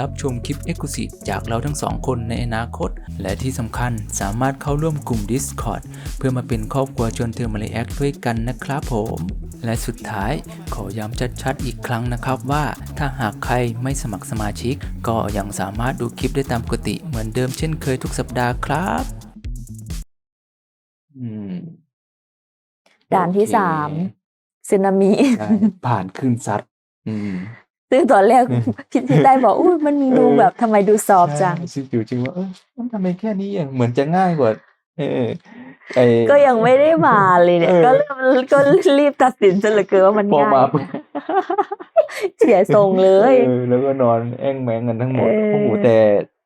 รับชมคลิป e x c l u s i v e จากเราทั้งสองคนในอนาคต และที่สำคัญสามารถเข้าร่วมกลุ่ม Discord เพื่อมาเป็นครอบครัวชวนเธอมาเลแอคด้วยกันนะครับผม และสุดท้ายขอย้ำชัดๆอีกครั้งนะครับว่า ถ้าหากใครไม่สมัครสมาชิก ก็ยังสามารถดูคลิปได้ตามปกติเหมือนเดิมเช่นเคยทุกสัปดาห์ครับอืมด่านที่โอเคสามสึนามิ ใช่ผ่านขึ้นซัดอืม ซึ่งตอนแรกอืมพี่พี่ได้บอกอุ้ยมันดูเออแบบทำไมดูซอฟต์จังใช่คิดอยู่จริงว่าเออมันทำไมแค่นี้อะเหมือนจะง่ายกว่าเออไอก็ยังไม่ได้มาเลยเนี่ยเออก็เริ่มก็รีบตัดสินซะเหลือเกินว่ามันพอง่ายมาปุ๊บเสียทรงเลยเออแล้วก็นอนแอ้งแมงกันทั้งหมดเออโอ้โหแต่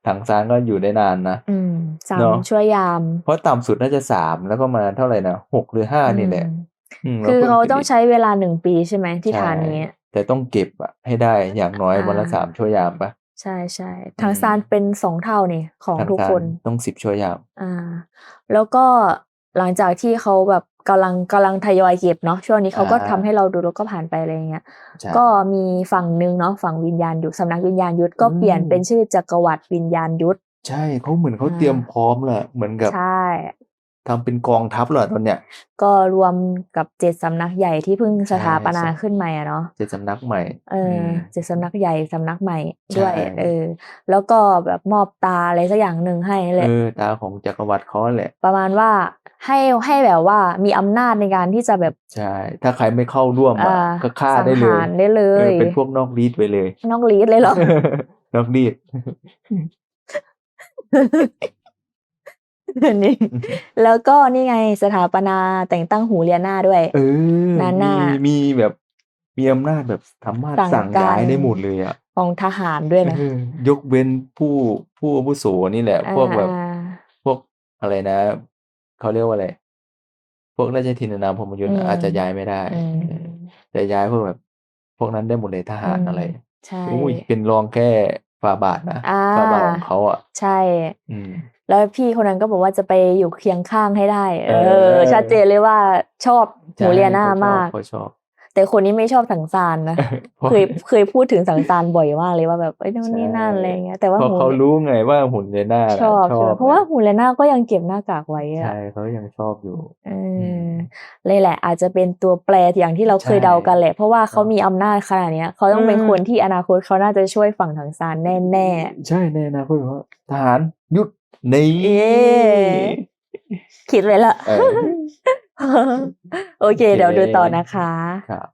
ถังซานก็อยู่ได้นานนะอืมสามเนอะช่วยยาม เพราะต่ำสุดน่าจะสามแล้วก็มาเท่าไหร่นะหกหรือห้านี่แหละอืมมคือแล้วเขาพิ่ต้องขึ้นกใช้เวลาหนึ่งปีใช่ไหมที่ใช่ทานนี้ แต่ต้องเก็บอะให้ได้อย่างน้อยอ่าวันละสามชั่วยามปะใช่ใช่ทางซานเป็นสองเท่านี่ของถังทุกซาคนต้องสิบชั่วยามอ่า แล้วก็หลังจากที่เขาแบบกำลังกำลังทยอยเก็บเนาะช่วงนี้เขาก็อ่าทำให้เราดูแล้วก็ผ่านไปอะไรอย่างเงี้ยใช่ก็มีฝั่งหนึ่งเนาะฝั่งวิญญาณยุทธสำนักวิญญาณยุทธก็อืมเปลี่ยนเป็นชื่อจักรวรรดิวิญญาณยุทธใช่เขาเหมือนเขาอ่าเตรียมพร้อมแหละเหมือนกับใช่ ทำเป็นกองทัพเลยตอนเนี้ย ก็รวมกับเจ็ดสำนักใหญ่ที่เพิ่งสถาปนาใช่ขึ้นใหม่อะเนาะเจ็ดสำนักใหม่ เอออมเจ็ดสำนักใหญ่สำนักใหม่ด้วยใช่เออ แล้วก็แบบมอบตาอะไรสักอย่างหนึ่งให้แหละเออตาของจักรวรรดิเขาแหละ ประมาณว่าให้ให้แบบว่ามีอำนาจในการที่จะแบบใช่ถ้าใครไม่เข้าร่วมอะอ่าก็ฆ่าสังได้เลหายรได้เลเออยเป็นพวกนอกรีดไปเลย นอกลีดเลยเหรอนอกรีด นี่แล้วก็นี่ไงสถาปนาแต่งตั้งหูเลียนาด้วยเออนั่นน่ะมีมีแบบมีอำนาจแบบสามารถสั่งสั่งการย้ายได้หมดเลยอะของทหารด้วยนะเออยกเว้นผู้ผู้อาวุโสนี่แหละ พวกแบบอ่าพวกอะไรนะเขาเรียกว่าอะไร พวกราชทินนามพรหมยุทธ์อือะมอาจจะย้ายไม่ได้อืมเออแต่ย้ายพวกแบบ พวกนั้นได้หมดเลยทหารอืมอะไรใช่อุ้ยเป็นรองแค่ฝ่าบาทนะอ่าฝ่าบาทของเขาอะ ใช่ อืมแล้วพี่คนนั้นก็บอกว่าจะไปอยู่เคียงข้างให้ได้ เอเอออชัดเจนเลยว่าชอบหูเลียนาใช่มากเขาชอบ แต่คนนี้ไม่ชอบสังสารนะเขาชอบเคยเคยพูดถึงสังสารบ่อยมากเลยว่าแบบเอ้ยนู่นนี่นั่นใช่อะไรเงี้ยแต่ว่าเพราะหูเขารู้ไงว่าหุ่นเลน่าน่ะชอบชใช่อไหมบเพราะว่าไงหูเลียนาก็ยังเก็บหน้ากากไว้อะใช่เขายังชอบอยู่เออือมเลยแหละ อาจจะเป็นตัวแปรอย่างที่เราเคยใช่เดากันแหละ เพราะว่าเขาเนอะมีอำนาจขนาดเนี้ยเขาต้องเป็นเออคนที่อนาคตเขาน่าจะช่วยฝั่งทางซานแน่ใช่แน่นะพูดว่าทหารหยุด นี่ๆเย้คิดไว้ละ เออโอเคโอเค เดี๋ยวดูต่อนะคะ ครับ